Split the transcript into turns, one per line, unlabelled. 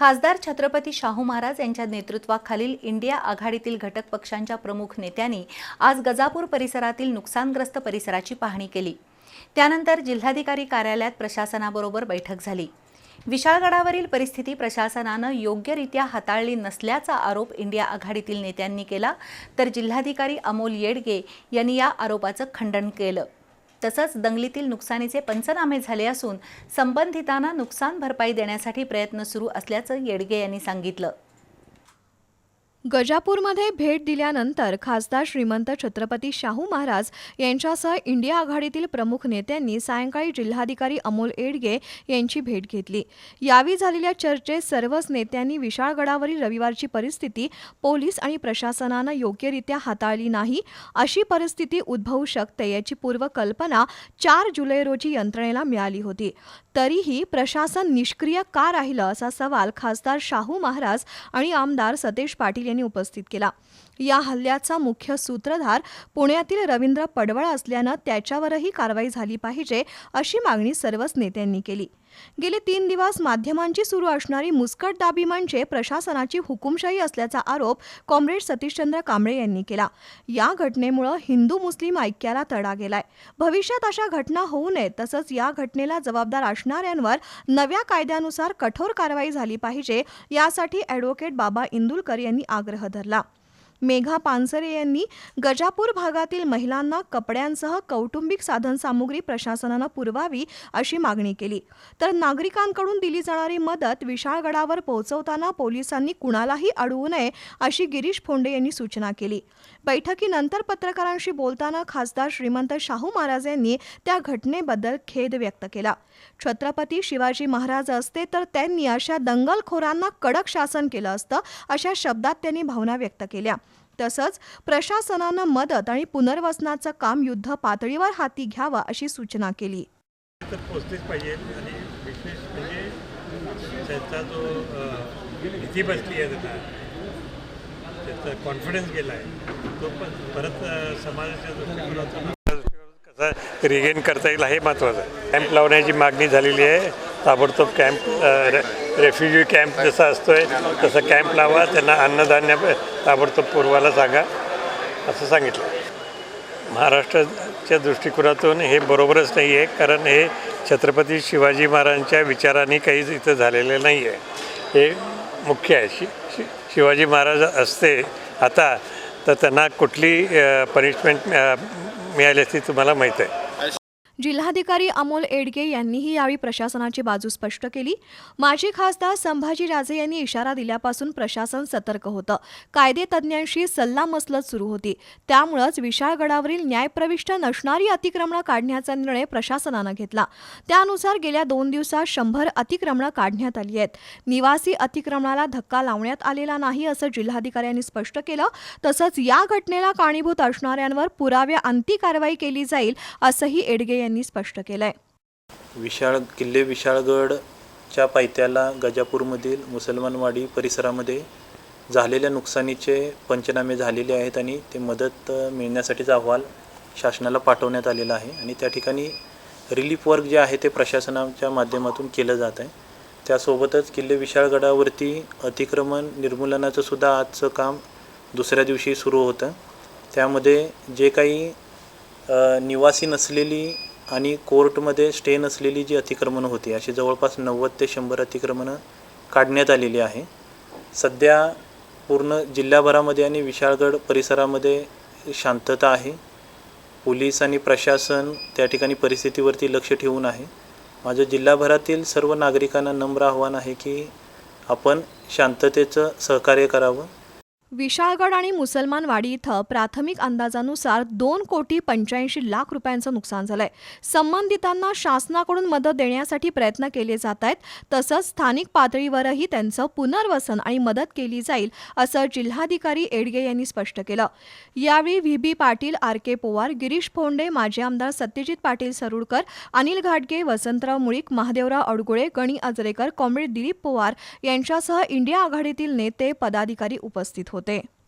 खासदार छत्रपती शाहू महाराज यांच्या नेतृत्वाखालील इंडिया आघाडीतील घटक पक्षांच्या प्रमुख नेत्यांनी आज गजापूर परिसरातील नुकसानग्रस्त परिसराची पाहणी केली. त्यानंतर जिल्हाधिकारी कार्यालयात प्रशासनाबरोबर बैठक झाली. विशाळगडावरील परिस्थिती प्रशासनानं योग्यरित्या हाताळली नसल्याचा आरोप इंडिया आघाडीतील नेत्यांनी केला तर जिल्हाधिकारी अमोल येडगे यांनी या आरोपाचं खंडन केलं. तसंच दंगलीतील नुकसानीचे पंचनामे झाले असून संबंधितांना नुकसान भरपाई देण्यासाठी प्रयत्न सुरू असल्याचं येडगे यांनी सांगितलं.
गजापूरमध्ये भेट दिल्यानंतर खासदार श्रीमंत छत्रपती शाहू महाराज यांच्यासह इंडिया आघाडीतील प्रमुख नेत्यांनी सायंकाळी जिल्हाधिकारी अमोल एडगे यांची भेट घेतली. यावेळी झालेल्या चर्चेत सर्वच नेत्यांनी विशाळगडावरील रविवारची परिस्थिती पोलीस आणि प्रशासनानं योग्यरित्या हाताळली नाही अशी परिस्थिती उद्भवू शकते याची पूर्वकल्पना चार जुलै रोजी यंत्रणेला मिळाली होती. तरीही प्रशासन निष्क्रिय का राहिलं असा सवाल खासदार शाहू महाराज आणि आमदार सतेज पाटील यांनी उपस्थित केला. या हल्ल्याचा मुख्य सूत्रधार पुण्यातील रवींद्र पडवळ असल्यानं त्याच्यावरही कारवाई झाली पाहिजे अशी मागणी सर्वच नेत्यांनी केली. गेले तीन दिवस माध्यमांची सुरू असणारी मुस्कटदाबी म्हणजे प्रशासनाची हुकुमशाही असल्याचा आरोप कॉम्रेड सतीशचंद्र कांबळे यांनी केला. या घटनेमुळं हिंदू मुस्लिम ऐक्याला तडा गेलाय. भविष्यात अशा घटना होऊ नये तसंच या घटनेला जबाबदार असणाऱ्यांवर नव्या कायद्यानुसार कठोर कारवाई झाली पाहिजे यासाठी ॲडव्होकेट बाबा इंदुलकर यांनी आग्रह धरला. मेघा पानसरे यांनी गजापूर भागातील महिलांना कपड्यांसह कौटुंबिक साधनसामुग्री प्रशासनानं पुरवावी अशी मागणी केली. तर नागरिकांकडून दिली जाणारी मदत विशाळगडावर पोहोचवताना पोलिसांनी कुणालाही अडवू नये अशी गिरीश फोंडे यांनी सूचना केली. बैठकीनंतर पत्रकारांशी बोलताना खासदार श्रीमंत शाहू महाराज यांनी त्या घटनेबद्दल खेद व्यक्त केला. छत्रपती शिवाजी महाराज असते तर त्यांनी अशा दंगलखोरांना कडक शासन केलं असतं अशा शब्दात त्यांनी भावना व्यक्त केल्या. तसंच प्रशासनानं मदत आणि पुनर्वसनाचं काम युद्ध पातळीवर हाती घ्यावं अशी सूचना केली.
पोचलीच पाहिजे आणि विशेष म्हणजे त्यांचा जो भीती बसली आहे त्याचा कॉन्फिडन्स गेला आहे तो पण परत समाजाच्या दृष्टिकोनातून रिगेन करता येईल हे महत्त्वाचं आहे. कॅम्प लावण्याची मागणी झालेली आहे. ताबडतोब कॅम्प रेफ्युजी कॅम्प जसा असतोय तसं कॅम्प लावा. त्यांना अन्नधान्य ताबडतोब पुरवायला सांगा. असं सांगितलं. महाराष्ट्राच्या दृष्टिकोनातून हे बरोबरच नाही आहे. कारण हे छत्रपती शिवाजी महाराजांच्या विचाराने काहीच इथं झालेलं नाही आहे. हे मुख्य आहे. शि शि शिवाजी महाराज असते आता तर त्यांना कुठली पनिशमेंट मिळाल्याची तुम्हाला माहीत आहे.
जिल्हाधिकारी अमोल एडगे यांनीही यावेळी प्रशासनाची बाजू स्पष्ट केली. माजी खासदार संभाजीराजे यांनी इशारा दिल्यापासून प्रशासन सतर्क होतं. कायदेतज्ञांशी सल्लामसलत सुरू होती. त्यामुळंच विशाळगडावरील न्यायप्रविष्ट नसणारी अतिक्रमणं काढण्याचा निर्णय प्रशासनानं घेतला. त्यानुसार गेल्या दोन दिवसात शंभर अतिक्रमणं काढण्यात आली आहेत. निवासी अतिक्रमणाला धक्का लावण्यात आलेला नाही असं जिल्हाधिकाऱ्यांनी स्पष्ट केलं. तसंच या घटनेला कारणीभूत असणाऱ्यांवर पुराव्या अंती कारवाई केली जाईल असंही एडगे यांनी स्पष्ट केलंय.
विशाळ किल्ले विशाळगडच्या पायथ्याला गजापूरमधील मुसलमानवाडी परिसरामध्ये झालेल्या नुकसानीचे पंचनामे झालेले आहेत आणि ते मदत मिळण्यासाठीचा अहवाल शासनाला पाठवण्यात आलेला आहे. आणि त्या ठिकाणी रिलीफ वर्क जे आहे ते प्रशासनाच्या माध्यमातून केलं जात आहे. त्यासोबतच किल्ले विशाळगडावरती अतिक्रमण निर्मूलनाचं सुद्धा आजचं काम दुसऱ्या दिवशी सुरू होतं. त्यामध्ये जे काही निवासी नसलेली आणि कोर्टमध्ये स्टे नसलेली जी अतिक्रमणं होती अशी जवळपास नव्वद ते शंभर अतिक्रमणं काढण्यात आलेली आहे. सध्या पूर्ण जिल्ह्याभरामध्ये आणि विशाळगड परिसरामध्ये शांतता आहे. पोलीस आणि प्रशासन त्या ठिकाणी परिस्थितीवरती लक्ष ठेवून आहे. माझं जिल्हाभरातील सर्व नागरिकांना नम्र आव्हान आहे की आपण शांततेचं सहकार्य करावं.
विशाळगड आणि मुसलमानवाडी इथं प्राथमिक अंदाजानुसार दोन कोटी पंच्याऐंशी लाख रुपयांचं नुकसान झालंय. संबंधितांना शासनाकडून मदत देण्यासाठी प्रयत्न केले जात आहेत. तसंच स्थानिक पातळीवरही त्यांचं पुनर्वसन आणि मदत केली जाईल असं जिल्हाधिकारी एडगे यांनी स्पष्ट केलं. यावेळी V B Patil R K Powar Girish Fonde माजी आमदार सत्यजित पाटील सरुडकर अनिल घाटगे वसंतराव मुळीक महादेवराव अडगुळे गणी अजरेकर कॉम्रेड दिलीप पोवार यांच्यासह इंडिया आघाडीतील नेते पदाधिकारी उपस्थित होते. God dag.